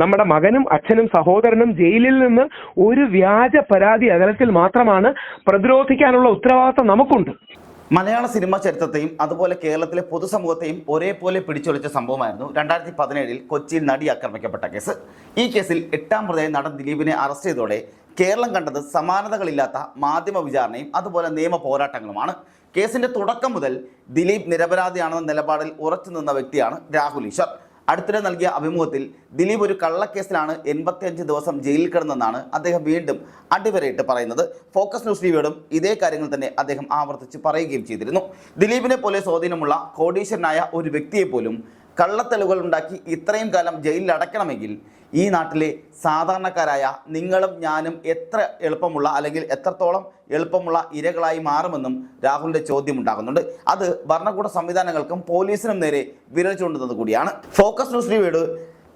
നമ്മുടെ മകനും അച്ഛനും സഹോദരനും ജയിലിൽ നിന്ന് ഒരു വ്യാജ പരാതി അകലത്തിൽ മാത്രമാണ് പ്രതിരോധിക്കാനുള്ള ഉത്തരവാദിത്തം നമുക്കുണ്ട്. മലയാള സിനിമാ ചരിത്രത്തെയും അതുപോലെ കേരളത്തിലെ പൊതുസമൂഹത്തെയും ഒരേപോലെ പിടിച്ചൊളിച്ച സംഭവമായിരുന്നു രണ്ടായിരത്തി പതിനേഴിൽ കൊച്ചിയിൽ നടി ആക്രമിക്കപ്പെട്ട കേസ്. ഈ കേസിൽ എട്ടാം പ്രതിയായി നടൻ ദിലീപിനെ അറസ്റ്റ് ചെയ്തതോടെ കേരളം കണ്ടത് സമാനതകളില്ലാത്ത മാധ്യമ വിചാരണയും അതുപോലെ നിയമ പോരാട്ടങ്ങളുമാണ്. കേസിന്റെ തുടക്കം മുതൽ ദിലീപ് നിരപരാധിയാണെന്ന നിലപാടിൽ ഉറച്ചു നിന്ന വ്യക്തിയാണ് രാഹുൽ ഈശ്വർ. അടുത്തിടെ നൽകിയ അഭിമുഖത്തിൽ ദിലീപ് ഒരു കള്ളക്കേസിലാണ് എൺപത്തിയഞ്ച് ദിവസം ജയിലിൽ കിടന്നെന്നാണ് അദ്ദേഹം വീണ്ടും അടിവരയിട്ട് പറയുന്നത്. ഫോക്കസ് ന്യൂസ് ടിവിയോടും ഇതേ കാര്യങ്ങൾ തന്നെ അദ്ദേഹം ആവർത്തിച്ച് പറയുകയും ചെയ്തിരുന്നു. ദിലീപിനെ പോലെ സ്വാധീനമുള്ള കോടീശ്വരനായ ഒരു വ്യക്തിയെ പോലും കള്ളത്തെളിവുകൾ ഉണ്ടാക്കി ഇത്രയും കാലം ജയിലിൽ അടയ്ക്കണമെങ്കിൽ ഈ നാട്ടിലെ സാധാരണക്കാരായ നിങ്ങളും ഞാനും എത്ര എളുപ്പമുള്ള അല്ലെങ്കിൽ എത്രത്തോളം എളുപ്പമുള്ള ഇരകളായി മാറുമെന്നും രാഹുലിന്റെ ചോദ്യം ഉണ്ടാകുന്നുണ്ട് അത് ഭരണകൂട സംവിധാനങ്ങൾക്കും പോലീസിനും നേരെ വിരൽ ചൂണ്ടുന്നത് കൂടിയാണ്. ഫോക്കസ് ന്യൂസ് ടിവിയോട്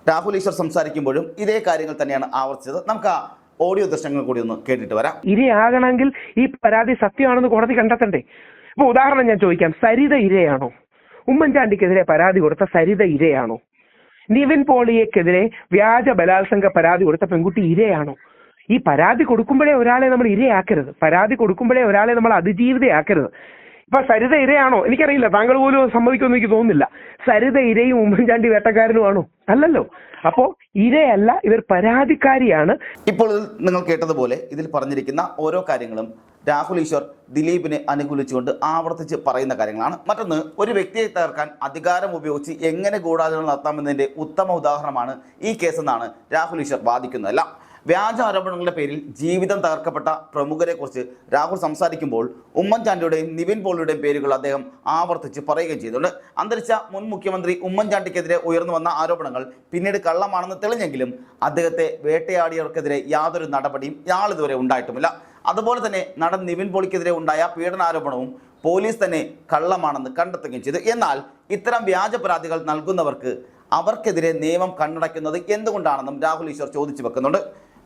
രാഹുൽ ഈശ്വർ സംസാരിക്കുമ്പോഴും ഇതേ കാര്യങ്ങൾ തന്നെയാണ് ആവർത്തിച്ചത്. നമുക്ക് ആ ഓഡിയോ ദൃശ്യങ്ങൾ കൂടി ഒന്ന് കേട്ടിട്ട് വരാം. ഇരയാകണമെങ്കിൽ ഈ പരാതി സത്യമാണെന്ന് കോടതി കണ്ടെത്തണ്ടേ? ഇപ്പൊ ഉദാഹരണം ഞാൻ ചോദിക്കാം. സരിത ഇരയാണോ? ഉമ്മൻചാണ്ടിക്കെതിരെ പരാതി കൊടുത്ത സരിത ഇരയാണോ? നിവിൻ പോളിയക്കെതിരെ വ്യാജ ബലാത്സംഗ പരാതി കൊടുത്ത പെൺകുട്ടി ഇരയാണോ? ഈ പരാതി കൊടുക്കുമ്പോഴേ ഒരാളെ നമ്മൾ ഇരയാക്കരുത്. പരാതി കൊടുക്കുമ്പോഴേ ഒരാളെ നമ്മൾ അതിജീവിതയാക്കരുത്. ഇപ്പൊ സരിത ഇരയാണോ? എനിക്കറിയില്ല. താങ്കൾ പോലും സമ്മതിക്കുമെന്ന് എനിക്ക് തോന്നുന്നില്ല. സരിത ഇരയും ഉമ്മൻചാണ്ടി വേട്ടക്കാരനുമാണോ? അല്ലല്ലോ. അപ്പോ ഇരയല്ല ഇവർ പരാതിക്കാരിയാണ്. ഇപ്പോൾ നിങ്ങൾ കേട്ടതുപോലെ ഇതിൽ പറഞ്ഞിരിക്കുന്ന ഓരോ കാര്യങ്ങളും രാഹുൽ ഈശ്വർ ദിലീപിനെ അനുകൂലിച്ചുകൊണ്ട് ആവർത്തിച്ച് പറയുന്ന കാര്യങ്ങളാണ്. മറ്റൊന്ന് ഒരു വ്യക്തിയെ തകർക്കാൻ അധികാരം ഉപയോഗിച്ച് എങ്ങനെ ഗൂഢാചരണം നടത്താമെന്നതിന്റെ ഉത്തമ ഉദാഹരണമാണ് ഈ കേസെന്നാണ് രാഹുൽ ഈശ്വർ വാദിക്കുന്നതല്ല. വ്യാജ ആരോപണങ്ങളുടെ പേരിൽ ജീവിതം തകർക്കപ്പെട്ട പ്രമുഖരെക്കുറിച്ച് രാഹുൽ സംസാരിക്കുമ്പോൾ ഉമ്മൻചാണ്ടിയുടെയും നിവിൻ പോളിയുടെയും പേരുകൾ അദ്ദേഹം ആവർത്തിച്ച് പറയുകയും ചെയ്തിട്ടുണ്ട്. അന്തരിച്ച മുൻ മുഖ്യമന്ത്രി ഉമ്മൻചാണ്ടിക്കെതിരെ ഉയർന്നു വന്ന ആരോപണങ്ങൾ പിന്നീട് കള്ളമാണെന്ന് തെളിഞ്ഞെങ്കിലും അദ്ദേഹത്തെ വേട്ടയാടിയവർക്കെതിരെ യാതൊരു നടപടിയും ഇയാളിതുവരെ ഉണ്ടായിട്ടുമില്ല. അതുപോലെ തന്നെ നടൻ നിവിൻ പോളിക്കെതിരെ ഉണ്ടായ പീഡനാരോപണവും പോലീസ് തന്നെ കള്ളമാണെന്ന് കണ്ടെത്തുകയും ചെയ്തു. എന്നാൽ ഇത്തരം വ്യാജ പരാതികൾ നൽകുന്നവർക്ക് അവർക്കെതിരെ നിയമം കണ്ണടയ്ക്കുന്നത് എന്തുകൊണ്ടാണെന്നും രാഹുൽ ഈശ്വർ ചോദിച്ചു വെക്കുന്നുണ്ട്.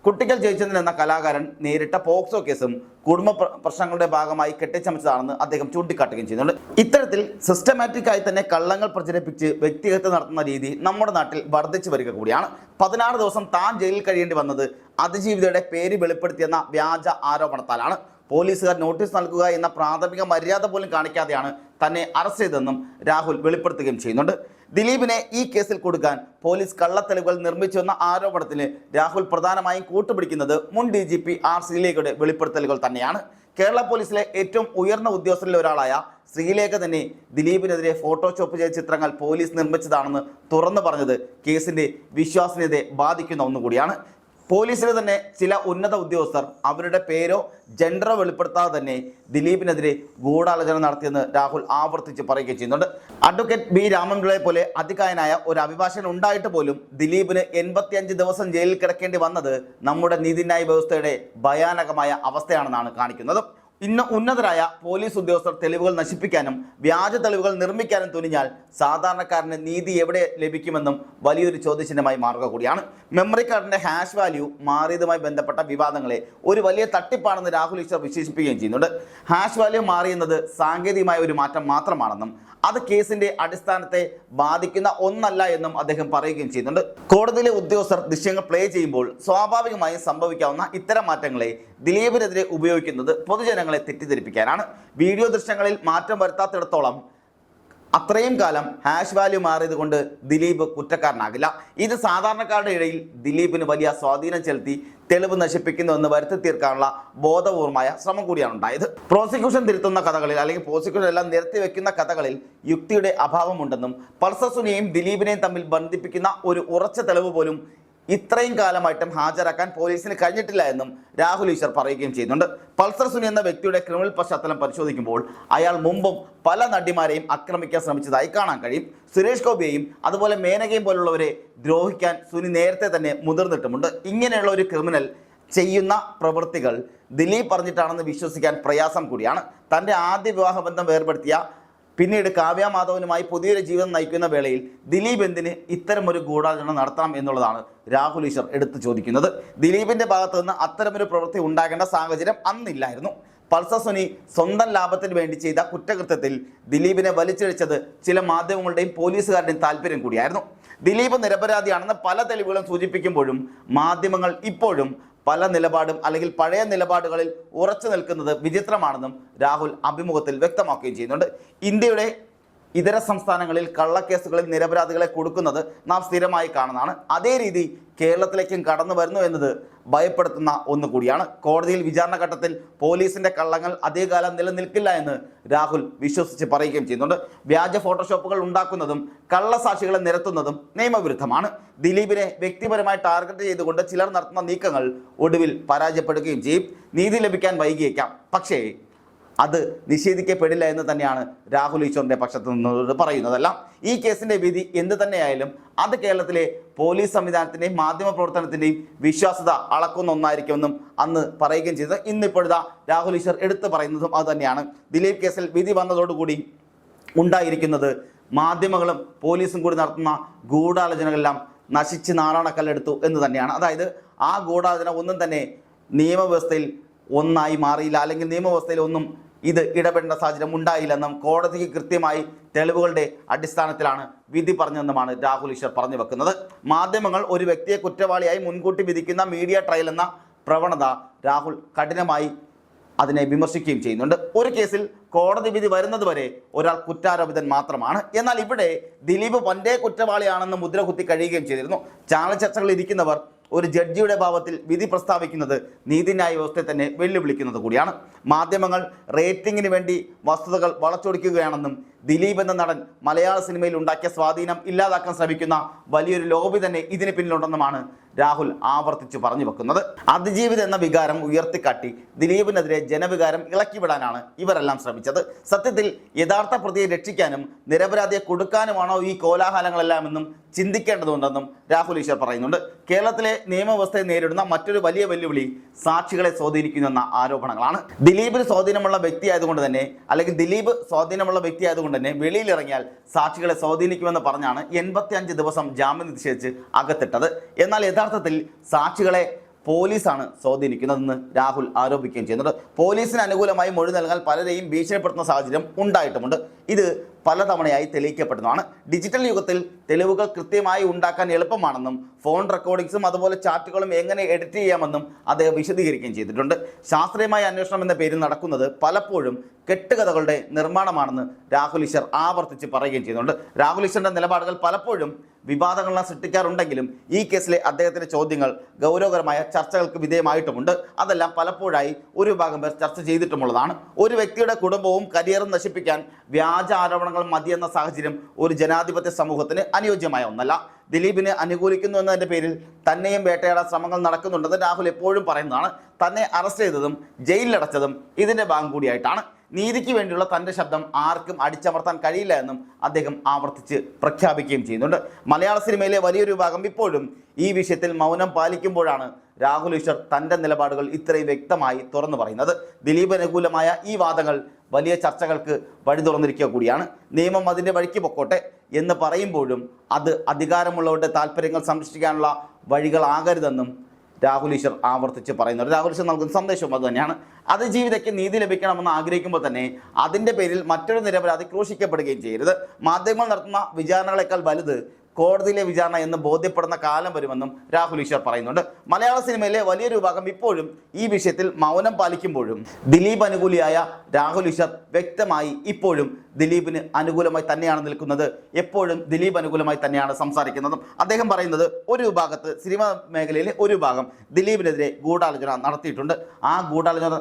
കുട്ടികൾ ജയിച്ചതിന് എന്ന കലാകാരൻ നേരിട്ട പോക്സോ കേസും കുടുംബ പ്രശ്നങ്ങളുടെ ഭാഗമായി കെട്ടിച്ചമച്ചതാണെന്ന് അദ്ദേഹം ചൂണ്ടിക്കാട്ടുകയും ചെയ്യുന്നുണ്ട്. ഇത്തരത്തിൽ സിസ്റ്റമാറ്റിക് ആയി തന്നെ കള്ളങ്ങൾ പ്രചരിപ്പിച്ച് വ്യക്തിഹത്യ നടത്തുന്ന രീതി നമ്മുടെ നാട്ടിൽ വർദ്ധിച്ചു വരിക കൂടിയാണ്. പതിനാറ് ദിവസം താൻ ജയിലിൽ കഴിയേണ്ടി വന്നത് അതിജീവിതയുടെ പേര് വെളിപ്പെടുത്തിയെന്ന വ്യാജ ആരോപണത്താലാണ്. പോലീസുകാർ നോട്ടീസ് നൽകുക എന്ന പ്രാഥമിക മര്യാദ പോലും കാണിക്കാതെയാണ് തന്നെ അറസ്റ്റ് ചെയ്തതെന്നും രാഹുൽ വെളിപ്പെടുത്തുകയും ചെയ്യുന്നുണ്ട്. ദിലീപിനെ ഈ കേസിൽ കൊടുക്കാൻ പോലീസ് കള്ളത്തെളിവുകൾ നിർമ്മിച്ചുവെന്ന ആരോപണത്തിന് രാഹുൽ പ്രധാനമായും കൂട്ടുപിടിക്കുന്നത് മുൻ ഡി ജി പി ആർ ശ്രീലേഖയുടെ വെളിപ്പെടുത്തലുകൾ തന്നെയാണ്. കേരള പോലീസിലെ ഏറ്റവും ഉയർന്ന ഉദ്യോഗസ്ഥരിൽ ഒരാളായ ശ്രീലേഖ തന്നെ ദിലീപിനെതിരെ ഫോട്ടോഷോപ്പ് ചെയ്ത ചിത്രങ്ങൾ പോലീസ് നിർമ്മിച്ചതാണെന്ന് തുറന്നു പറഞ്ഞത് കേസിന്റെ വിശ്വാസനീയതയെ ബാധിക്കുന്ന ഒന്നുകൂടിയാണ്. പോലീസിലെ തന്നെ ചില ഉന്നത ഉദ്യോഗസ്ഥർ അവരുടെ പേരോ ജെൻഡറോ വെളിപ്പെടുത്താതെ തന്നെ ദിലീപിനെതിരെ ഗൂഢാലോചന നടത്തിയെന്ന് രാഹുൽ ആവർത്തിച്ച് പറയുകയും ചെയ്യുന്നുണ്ട്. അഡ്വക്കേറ്റ് ബി രാമൻപിള്ളയെ പോലെ അധികായനായ ഒരു അഭിഭാഷകൻ ഉണ്ടായിട്ട് പോലും ദിലീപിന് എൺപത്തിയഞ്ച് ദിവസം ജയിലിൽ കിടക്കേണ്ടി വന്നത് നമ്മുടെ നീതിന്യായ വ്യവസ്ഥയുടെ ഭയാനകമായ അവസ്ഥയാണെന്നാണ് കാണിക്കുന്നത്. ഇന്ന് ഉന്നതരായ പോലീസ് ഉദ്യോഗസ്ഥർ തെളിവുകൾ നശിപ്പിക്കാനും വ്യാജ തെളിവുകൾ നിർമ്മിക്കാനും തുനിഞ്ഞാൽ സാധാരണക്കാരന് നീതി എവിടെ ലഭിക്കുമെന്നും വലിയൊരു ചോദ്യചിഹ്നമായി മാറുക കൂടിയാണ്. മെമ്മറി കാർഡിന്റെ ഹാഷ് വാല്യൂ മാറിയതുമായി ബന്ധപ്പെട്ട വിവാദങ്ങളെ ഒരു വലിയ തട്ടിപ്പാണെന്ന് രാഹുൽ ഈശ്വർ വിശേഷിപ്പിക്കുകയും ചെയ്യുന്നുണ്ട്. ഹാഷ് വാല്യൂ മാറിയെന്നത് സാങ്കേതികമായ ഒരു മാറ്റം മാത്രമാണെന്നും അത് കേസിന്റെ അടിസ്ഥാനത്തെ ബാധിക്കുന്ന ഒന്നല്ല എന്നും അദ്ദേഹം പറയുകയും ചെയ്യുന്നുണ്ട്. കോടതിയിലെ ഉദ്യോഗസ്ഥർ ദൃശ്യങ്ങൾ പ്ലേ ചെയ്യുമ്പോൾ സ്വാഭാവികമായും സംഭവിക്കാവുന്ന ഇത്തരം മാറ്റങ്ങളെ ദിലീപിനെതിരെ ഉപയോഗിക്കുന്നത് പൊതുജനങ്ങളെ തെറ്റിദ്ധരിപ്പിക്കാനാണ്. വീഡിയോ ദൃശ്യങ്ങളിൽ മാറ്റം വരുത്താത്തിടത്തോളം അത്രയും കാലം ഹാഷ് വാല്യൂ മാറിയത് കൊണ്ട് ദിലീപ് കുറ്റക്കാരനാകില്ല. ഇത് സാധാരണക്കാരുടെ ഇടയിൽ ദിലീപിന് വലിയ സ്വാധീനം ചെലുത്തി തെളിവ് നശിപ്പിക്കുന്നുവെന്ന് വരുത്തി തീർക്കാനുള്ള ബോധപൂർവമായ ശ്രമം കൂടിയാണ് ഉണ്ടായത്. പ്രോസിക്യൂഷൻ തിരുത്തുന്ന കഥകളിൽ അല്ലെങ്കിൽ പ്രോസിക്യൂഷൻ എല്ലാം നിരത്തി വെക്കുന്ന കഥകളിൽ യുക്തിയുടെ അഭാവമുണ്ടെന്നും പൾസസുനെയും ദിലീപിനെയും തമ്മിൽ ബന്ധിപ്പിക്കുന്ന ഒരു ഉറച്ച തെളിവ് പോലും ഇത്രയും കാലമായിട്ടും ഹാജരാക്കാൻ പോലീസിന് കഴിഞ്ഞിട്ടില്ല എന്നും രാഹുൽ ഈശ്വർ പറയുകയും ചെയ്യുന്നുണ്ട്. പൾസർ സുനി എന്ന വ്യക്തിയുടെ ക്രിമിനൽ പശ്ചാത്തലം പരിശോധിക്കുമ്പോൾ അയാൾ മുമ്പും പല നടിമാരെയും ആക്രമിക്കാൻ ശ്രമിച്ചതായി കാണാൻ കഴിയും. സുരേഷ് ഗോപിയെയും അതുപോലെ മേനകയും പോലുള്ളവരെ ദ്രോഹിക്കാൻ സുനി നേരത്തെ തന്നെ മുതിർന്നിട്ടുമുണ്ട്. ഇങ്ങനെയുള്ള ഒരു ക്രിമിനൽ ചെയ്യുന്ന പ്രവൃത്തികൾ ദിലീപ് പറഞ്ഞിട്ടാണെന്ന് വിശ്വസിക്കാൻ പ്രയാസം കൂടിയാണ്. തന്റെ ആദ്യ വിവാഹബന്ധം വേർപെടുത്തിയ പിന്നീട് കാവ്യ മാധവനുമായി പുതിയൊരു ജീവിതം നയിക്കുന്ന വേളയിൽ ദിലീപ് എന്തിന് ഇത്തരമൊരു ഗൂഢാചരണം നടത്തണം എന്നുള്ളതാണ് രാഹുൽ ഈശ്വർ എടുത്തു ചോദിക്കുന്നത്. ദിലീപിന്റെ ഭാഗത്തു നിന്ന് അത്തരമൊരു പ്രവൃത്തി ഉണ്ടാകേണ്ട സാഹചര്യം അന്നില്ലായിരുന്നു. പൾസർ സുനി സ്വന്തം ലാഭത്തിന് വേണ്ടി ചെയ്ത കുറ്റകൃത്യത്തിൽ ദിലീപിനെ വലിച്ചിഴച്ചത് ചില മാധ്യമങ്ങളുടെയും പോലീസുകാരുടെയും താല്പര്യം കൂടിയായിരുന്നു. ദിലീപ് നിരപരാധിയാണെന്ന് പല തെളിവുകളും സൂചിപ്പിക്കുമ്പോഴും മാധ്യമങ്ങൾ ഇപ്പോഴും പല നിലപാടും അല്ലെങ്കിൽ പഴയ നിലപാടുകളിൽ ഉറച്ചു നിൽക്കുന്നത് വിചിത്രമാണെന്നും രാഹുൽ അഭിമുഖത്തിൽ വ്യക്തമാക്കുകയും ചെയ്യുന്നുണ്ട്. ഇന്ത്യയുടെ ഇതര സംസ്ഥാനങ്ങളിൽ കള്ളക്കേസുകളിൽ നിരപരാധികളെ കൊടുക്കുന്നത് നാം സ്ഥിരമായി കാണുന്നതാണ്. അതേ രീതി കേരളത്തിലേക്കും കടന്നു വരുന്നു എന്നത് ഭയപ്പെടുത്തുന്ന ഒന്നുകൂടിയാണ് കോടതിയിൽ വിചാരണ ഘട്ടത്തിൽ പോലീസിന്റെ കള്ളങ്ങൾ അധികകാലം നിലനിൽക്കില്ല എന്ന് രാഹുൽ വിശ്വസിച്ച് പറയുകയും ചെയ്യുന്നുണ്ട്. വ്യാജ ഫോട്ടോഷോപ്പുകൾ ഉണ്ടാക്കുന്നതും കള്ളസാക്ഷികളെ നിരത്തുന്നതും നിയമവിരുദ്ധമാണ്. ദിലീപിനെ വ്യക്തിപരമായി ടാർഗറ്റ് ചെയ്തുകൊണ്ട് ചിലർ നടത്തുന്ന നീക്കങ്ങൾ ഒടുവിൽ പരാജയപ്പെടുകയും ചെയ്യും. നീതി ലഭിക്കാൻ വൈകിയേക്കാം. പക്ഷേ അത് നിഷേധിക്കപ്പെടില്ല എന്ന് തന്നെയാണ് രാഹുൽ ഈശ്വറിന്റെ പക്ഷത്തു നിന്നോട് പറയുന്നതെല്ലാം ഈ കേസിന്റെ വിധി എന്ത് തന്നെയായാലും അത് കേരളത്തിലെ പോലീസ് സംവിധാനത്തിന്റെയും മാധ്യമ പ്രവർത്തനത്തിന്റെയും വിശ്വാസ്യത അളക്കുന്ന ഒന്നായിരിക്കുമെന്നും അന്ന് പറയുകയും ചെയ്തത്. ഇന്നിപ്പോഴത്തെ രാഹുൽ ഈശ്വർ എടുത്തു പറയുന്നതും അത് തന്നെയാണ്. ദിലീപ് കേസിൽ വിധി വന്നതോടുകൂടി ഉണ്ടായിരിക്കുന്നത് മാധ്യമങ്ങളും പോലീസും കൂടി നടത്തുന്ന ഗൂഢാലോചനകളെല്ലാം നശിച്ച് നാറാണക്കല്ലെടുത്തു എന്ന് തന്നെയാണ്. അതായത് ആ ഗൂഢാലോചന ഒന്നും തന്നെ നിയമവ്യവസ്ഥയിൽ ഒന്നായി മാറിയില്ല. അല്ലെങ്കിൽ നിയമവ്യവസ്ഥയിൽ ഒന്നും ഇത് ഇടപെടേണ്ട സാഹചര്യം ഉണ്ടായില്ലെന്നും കോടതിക്ക് കൃത്യമായി തെളിവുകളുടെ അടിസ്ഥാനത്തിലാണ് വിധി പറഞ്ഞതെന്നുമാണ് രാഹുൽ ഈശ്വർ പറഞ്ഞു വെക്കുന്നത്. മാധ്യമങ്ങൾ ഒരു വ്യക്തിയെ കുറ്റവാളിയായി മുൻകൂട്ടി വിധിക്കുന്ന മീഡിയ ട്രയൽ എന്ന പ്രവണത രാഹുൽ കഠിനമായി അതിനെ വിമർശിക്കുകയും ചെയ്യുന്നുണ്ട്. ഒരു കേസിൽ കോടതി വിധി വരുന്നതുവരെ ഒരാൾ കുറ്റാരോപിതൻ മാത്രമാണ്. എന്നാൽ ഇവിടെ ദിലീപ് പണ്ടേ കുറ്റവാളിയാണെന്ന് മുദ്ര കുത്തി കഴിയുകയും ചെയ്തിരുന്നു. ചാനൽ ചർച്ചകളിൽ ഇരിക്കുന്നവർ ഒരു ജഡ്ജിയുടെ ഭാവത്തിൽ വിധി പ്രസ്താവിക്കുന്നത് നീതിന്യായ വ്യവസ്ഥയെ തന്നെ വെല്ലുവിളിക്കുന്നത് കൂടിയാണ്. മാധ്യമങ്ങൾ റേറ്റിംഗിന് വേണ്ടി വസ്തുതകൾ വളച്ചൊടിക്കുകയാണെന്നും ദിലീപ് എന്ന നടൻ മലയാള സിനിമയിൽ ഉണ്ടാക്കിയ സ്വാധീനം ഇല്ലാതാക്കാൻ ശ്രമിക്കുന്ന വലിയൊരു ലോബി തന്നെ ഇതിന് പിന്നിലുണ്ടെന്നുമാണ് രാഹുൽ ആവർത്തിച്ച് പറഞ്ഞു വെക്കുന്നത്. അതിജീവിത എന്ന വികാരം ഉയർത്തിക്കാട്ടി ദിലീപിനെതിരെ ജനവികാരം ഇളക്കിവിടാനാണ് ഇവരെല്ലാം ശ്രമിച്ചത്. സത്യത്തിൽ യഥാർത്ഥ പ്രതിയെ രക്ഷിക്കാനും നിരപരാധിയെ കൊടുക്കാനുമാണോ ഈ കോലാഹലങ്ങളെല്ലാം എന്നും ചിന്തിക്കേണ്ടതുണ്ടെന്നും രാഹുൽ ഈശ്വർ പറയുന്നുണ്ട്. കേരളത്തിലെ നിയമവ്യവസ്ഥയെ നേരിടുന്ന മറ്റൊരു വലിയ വെല്ലുവിളി സാക്ഷികളെ സ്വാധീനിക്കുന്നെന്ന ആരോപണങ്ങളാണ്. ദിലീപിന് സ്വാധീനമുള്ള വ്യക്തിയായതുകൊണ്ട് തന്നെ അല്ലെങ്കിൽ ദിലീപ് സ്വാധീനമുള്ള വ്യക്തി ആയതുകൊണ്ട് തന്നെ വെളിയിലിറങ്ങിയാൽ സാക്ഷികളെ സ്വാധീനിക്കുമെന്ന് പറഞ്ഞാണ് എൺപത്തി അഞ്ച് ദിവസം ജാമ്യം നിശ്ചയിച്ച് അകത്തിട്ടത്. എന്നാൽ യഥാർത്ഥത്തിൽ സാക്ഷികളെ പോലീസാണ് സ്വാധീനിക്കുന്നതെന്ന് രാഹുൽ ആരോപിക്കുകയും ചെയ്യുന്നുണ്ട്. പോലീസിന് അനുകൂലമായി മൊഴി നൽകാൻ പലരെയും ഭീഷണിപ്പെടുത്തുന്ന സാഹചര്യം ഉണ്ടായിട്ടുമുണ്ട്. ഇത് പലതവണയായി തെളിയിക്കപ്പെടുന്നതാണ്. ഡിജിറ്റൽ യുഗത്തിൽ തെളിവുകൾ കൃത്യമായി ഉണ്ടാക്കാൻ എളുപ്പമാണെന്നും ഫോൺ റെക്കോർഡിങ്സും അതുപോലെ ചാറ്റുകളും എങ്ങനെ എഡിറ്റ് ചെയ്യാമെന്നും അദ്ദേഹം വിശദീകരിക്കുകയും ചെയ്തിട്ടുണ്ട്. ശാസ്ത്രീയമായ അന്വേഷണം എന്ന പേരിൽ നടക്കുന്നത് പലപ്പോഴും കെട്ടുകഥകളുടെ നിർമ്മാണമാണെന്ന് രാഹുൽ ഈശ്വർ ആവർത്തിച്ച് പറയുകയും ചെയ്യുന്നുണ്ട്. രാഹുൽ ഈശ്വറിന്റെ നിലപാടുകൾ പലപ്പോഴും വിവാദങ്ങളെല്ലാം സൃഷ്ടിക്കാറുണ്ടെങ്കിലും ഈ കേസിലെ അദ്ദേഹത്തിന്റെ ചോദ്യങ്ങൾ ഗൗരവകരമായ ചർച്ചകൾക്ക് വിധേയമായിട്ടുമുണ്ട്. അതെല്ലാം പലപ്പോഴായി ഒരു വിഭാഗം പേർ ചർച്ച ചെയ്തിട്ടുമുള്ളതാണ്. ഒരു വ്യക്തിയുടെ കുടുംബവും കരിയറും നശിപ്പിക്കാൻ വ്യാജ ആരോപണങ്ങൾ മതിയെന്ന സാഹചര്യം ഒരു ജനാധിപത്യ സമൂഹത്തിന് അനുയോജ്യമായ ഒന്നല്ല. ദിലീപിനെ അനുകൂലിക്കുന്നു എന്നതിന്റെ പേരിൽ തന്നെയും വേട്ടയാടാൻ ശ്രമങ്ങൾ നടക്കുന്നുണ്ടെന്ന് രാഹുൽ എപ്പോഴും പറയുന്നതാണ്. തന്നെ അറസ്റ്റ് ചെയ്തതും ജയിലിലടച്ചതും ഇതിന്റെ ഭാഗം കൂടിയായിട്ടാണ്. നീതിക്ക് വേണ്ടിയുള്ള തന്റെ ശബ്ദം ആർക്കും അടിച്ചമർത്താൻ കഴിയില്ല എന്നും അദ്ദേഹം ആവർത്തിച്ച് പ്രഖ്യാപിക്കുകയും ചെയ്യുന്നുണ്ട്. മലയാള സിനിമയിലെ വലിയൊരു ഭാഗം ഇപ്പോഴും ഈ വിഷയത്തിൽ മൗനം പാലിക്കുമ്പോഴാണ് രാഹുൽ ഈശ്വർ തന്റെ നിലപാടുകൾ ഇത്രയും വ്യക്തമായി തുറന്നു പറയുന്നത്. ദിലീപ് അനുകൂലമായ ഈ വാദങ്ങൾ വലിയ ചർച്ചകൾക്ക് വഴി തുറന്നിരിക്കുക കൂടിയാണ്. നിയമം അതിന്റെ വഴിക്ക് പൊക്കോട്ടെ എന്ന് പറയുമ്പോഴും അത് അധികാരമുള്ളവരുടെ താല്പര്യങ്ങൾ സംരക്ഷിക്കാനുള്ള വഴികളാകരുതെന്നും രാഹുൽ ഈശ്വർ ആവർത്തിച്ച് പറയുന്നുണ്ട് രാഹുൽ ഈശ്വർ നൽകുന്ന സന്ദേശവും അത് തന്നെയാണ്. അതിജീവിതയ്ക്ക് നീതി ലഭിക്കണമെന്ന് ആഗ്രഹിക്കുമ്പോൾ തന്നെ അതിന്റെ പേരിൽ മറ്റൊരു നിരപരാധി ക്രൂശിക്കപ്പെടുകയും ചെയ്യരുത്. മാധ്യമങ്ങൾ നടത്തുന്ന വിചാരണകളെക്കാൾ വലുത് കോടതിയിലെ വിചാരണ എന്ന് ബോധ്യപ്പെടുന്ന കാലം വരുമെന്നും രാഹുൽ ഈശ്വർ പറയുന്നുണ്ട്. മലയാള സിനിമയിലെ വലിയൊരു വിഭാഗം ഇപ്പോഴും ഈ വിഷയത്തിൽ മൗനം പാലിക്കുമ്പോഴും ദിലീപ് അനുകൂലിയായ രാഹുൽ ഈശ്വർ വ്യക്തമായി ഇപ്പോഴും ദിലീപിന് അനുകൂലമായി തന്നെയാണ് നിൽക്കുന്നത്. എപ്പോഴും ദിലീപ് അനുകൂലമായി തന്നെയാണ് സംസാരിക്കുന്നതും. അദ്ദേഹം പറയുന്നത് ഒരു വിഭാഗത്ത് സിനിമ മേഖലയിലെ ഒരു വിഭാഗം ദിലീപിനെതിരെ ഗൂഢാലോചന നടത്തിയിട്ടുണ്ട്. ആ ഗൂഢാലോചന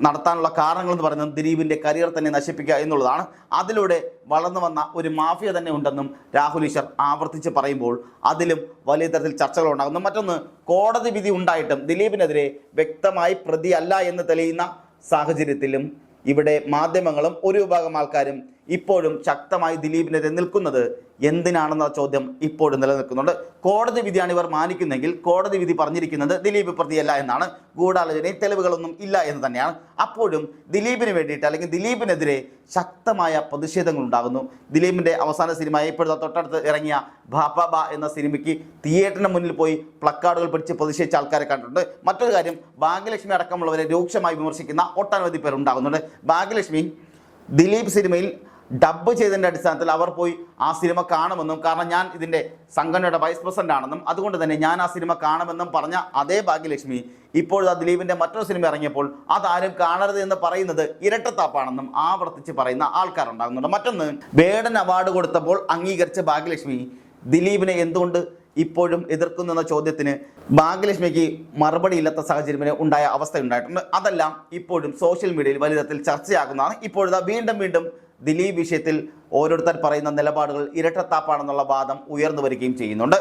നടത്താനുള്ള കാരണങ്ങൾ എന്ന് പറയുന്നത് ദിലീപിന്റെ കരിയർ തന്നെ നശിപ്പിക്കുക എന്നുള്ളതാണ്. അതിലൂടെ വളർന്നു വന്ന ഒരു മാഫിയ തന്നെ ഉണ്ടെന്നും രാഹുൽ ഈശ്വർ ആവർത്തിച്ച് പറയുമ്പോൾ അതിലും വലിയ തരത്തിൽ ചർച്ചകൾ ഉണ്ടാകുന്നു. മറ്റൊന്ന് കോടതി വിധി ഉണ്ടായിട്ടും ദിലീപിനെതിരെ വ്യക്തമായി പ്രതിയല്ല എന്ന് തെളിയുന്ന സാഹചര്യത്തിലും ഇവിടെ മാധ്യമങ്ങളും ഒരു വിഭാഗം ആൾക്കാരും ഇപ്പോഴും ശക്തമായി ദിലീപിനെതിരെ നിൽക്കുന്നത് എന്തിനാണെന്ന ചോദ്യം ഇപ്പോഴും നിലനിൽക്കുന്നുണ്ട്. കോടതി വിധിയാണ് ഇവർ മാനിക്കുന്നെങ്കിൽ കോടതി വിധി പറഞ്ഞിരിക്കുന്നത് ദിലീപ് പ്രതിയല്ല എന്നാണ്. ഗൂഢാലോചനയിൽ തെളിവുകളൊന്നും ഇല്ല എന്ന് തന്നെയാണ്. അപ്പോഴും ദിലീപിന് വേണ്ടിയിട്ട് അല്ലെങ്കിൽ ദിലീപിനെതിരെ ശക്തമായ പ്രതിഷേധങ്ങൾ ഉണ്ടാകുന്നു ദിലീപിന്റെ അവസാന സിനിമ ഇപ്പോഴത്തെ തൊട്ടടുത്ത് ഇറങ്ങിയ ഭാപ്പ ബ എന്ന സിനിമയ്ക്ക് തിയേറ്ററിന് മുന്നിൽ പോയി പ്ലക്കാർഡുകൾ പിടിച്ച് പ്രതിഷേധിച്ച ആൾക്കാരെ കണ്ടിട്ടുണ്ട്. മറ്റൊരു കാര്യം ഭാഗ്യലക്ഷ്മി അടക്കമുള്ളവരെ രൂക്ഷമായി വിമർശിക്കുന്ന ഒട്ടനവധി പേർ ഉണ്ടാകുന്നുണ്ട് ഭാഗ്യലക്ഷ്മി ദിലീപ് സിനിമയിൽ ഡബ് ചെയ്തതിന്റെ അടിസ്ഥാനത്തിൽ അവർ പോയി ആ സിനിമ കാണുമെന്നും കാരണം ഞാൻ ഇതിന്റെ സംഘടനയുടെ വൈസ് പ്രസിഡന്റ് ആണെന്നും അതുകൊണ്ട് തന്നെ ഞാൻ ആ സിനിമ കാണുമെന്നും പറഞ്ഞ അതേ ഭാഗ്യലക്ഷ്മി ഇപ്പോൾ ആ ദിലീപിന്റെ മറ്റൊരു സിനിമ ഇറങ്ങിയപ്പോൾ അതാരും കാണരുത് എന്ന് പറയുന്നത് ഇരട്ടത്താപ്പാണെന്നും ആവർത്തിച്ച് പറയുന്ന ആൾക്കാരുണ്ടാകുന്നുണ്ട്. മറ്റൊന്ന് വേടൻ അവാർഡ് കൊടുത്തപ്പോൾ അംഗീകരിച്ച ഭാഗ്യലക്ഷ്മി ദിലീപിനെ എന്തുകൊണ്ട് ഇപ്പോഴും എതിർക്കുന്നു എന്ന ചോദ്യത്തിന് ഭാഗ്യലക്ഷ്മിക്ക് മറുപടി ഇല്ലാത്ത സാഹചര്യത്തിന് ഉണ്ടായ അവസ്ഥ ഉണ്ടായിട്ടുണ്ട് അതെല്ലാം ഇപ്പോഴും സോഷ്യൽ മീഡിയയിൽ വലിയ തരത്തിൽ ചർച്ചയാകുന്നതാണ്. ഇപ്പോഴത്തെ വീണ്ടും വീണ്ടും ദിലീപ് വിഷയത്തിൽ ഓരോരുത്തർ പറയുന്ന നിലപാടുകൾ ഇരട്ടത്താപ്പാണെന്നുള്ള വാദം ഉയർന്നു വരികയും ചെയ്യുന്നുണ്ട്.